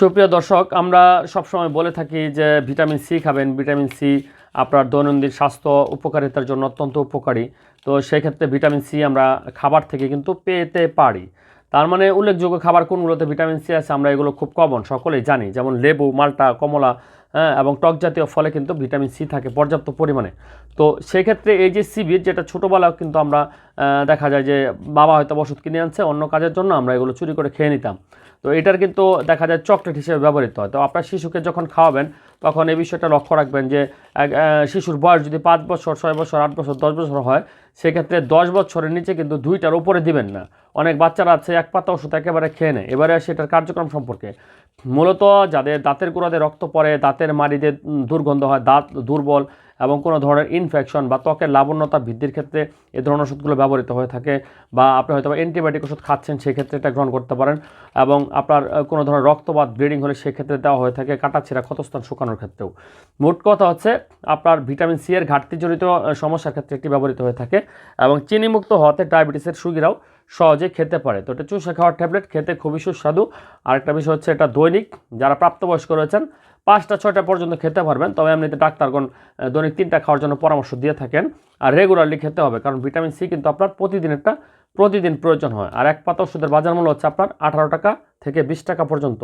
সুপ্রিয় দর্শক, আমরা সবসময় বলে থাকি যে ভিটামিন সি খাবেন। ভিটামিন সি আপনার দৈনন্দিন স্বাস্থ্য উপকারিতার জন্য অত্যন্ত উপকারী। তো সেক্ষেত্রে ভিটামিন সি আমরা খাবার থেকে কিন্তু পেতে পারি। তার মানে উল্লেখযোগ্য খাবার কোনগুলোতে ভিটামিন সি আছে আমরা এগুলো খুব কমন সকলেই জানি। যেমন লেবু, মাল্টা, কমলা হ্যাঁ এবং টক জাতীয় ফলে কিন্তু ভিটামিন সি থাকে পর্যাপ্ত পরিমাণে। তো সেক্ষেত্রে এই যে সিবির যেটা ছোটোবেলাও কিন্তু আমরা দেখা যায় যে বাবা হয়তো ওষুধ কিনে আনছে, অন্য কাজের জন্য আমরা এগুলো চুরি করে খেয়ে নিতাম। তো এটার কিন্তু দেখা যায় চকলেট হিসেবে ব্যবহৃত হয়। তো আপনার শিশুকে যখন খাওয়াবেন তখন এই বিষয়টা লক্ষ্য রাখবেন যে শিশুর বয়স যদি পাঁচ বছর, ছয় বছর, আট বছর, দশ বছর হয়, সেক্ষেত্রে দশ বছরের নিচে কিন্তু দুইটার উপরে দিবেন না। অনেক বাচ্চারা আছে, এক পাতা ওষুধ একেবারে খেয়ে নেয়। এবারে সেটার কার্যক্রম সম্পর্কে। মূলত যাদের দাঁতের গোড়াতে রক্ত পড়ে, দাঁতের মাড়িতে দুর্গন্ধ হয়, দাঁত দুর্বল এবং কোনো ধরনের ইনফেকশন বা ত্বকের লাবণ্যতা বৃদ্ধির ক্ষেত্রে এ ধরনের ওষুধগুলো ব্যবহৃত হয়ে থাকে বা আপনি হয়তো অ্যান্টিবায়োটিক ওষুধ খাচ্ছেন, সেক্ষেত্রে এটা গ্রহণ করতে পারেন এবং আপনার কোনো ধরনের রক্তপাত ব্লিডিং হলে সেক্ষেত্রে দেওয়া হয়ে থাকে কাটাছিরা ক্ষতস্থান শুকানোর ক্ষেত্রেও। মোট কথা হচ্ছে আপনার ভিটামিন সি এর ঘাটতিজনিত সমস্যার ক্ষেত্রে একটি ব্যবহৃত হয়ে থাকে এবং চিনিমুক্ত হওয়াতে ডায়াবেটিসের সুগীরাও সহজে খেতে পারে। তো এটা চুষে খাওয়ার ট্যাবলেট খেতে খুবই সুস্বাদু। আরেকটা বিষয় হচ্ছে এটা দৈনিক। যারা প্রাপ্তবয়স্ক রয়েছেন, পাঁচটা, ছয়টা পর্যন্ত খেতে পারবেন। তবে এমনিতে ডাক্তারগণ দৈনিক তিনটা খাওয়ার জন্য পরামর্শ দিয়ে থাকেন। আর রেগুলারলি খেতে হবে, কারণ ভিটামিন সি কিন্তু আপনার প্রতিদিন একটা প্রতিদিন প্রয়োজন হয়। আর এক পাতা ওষুধের বাজার মূল্য হচ্ছে আপনার আঠারো টাকা থেকে বিশ টাকা পর্যন্ত।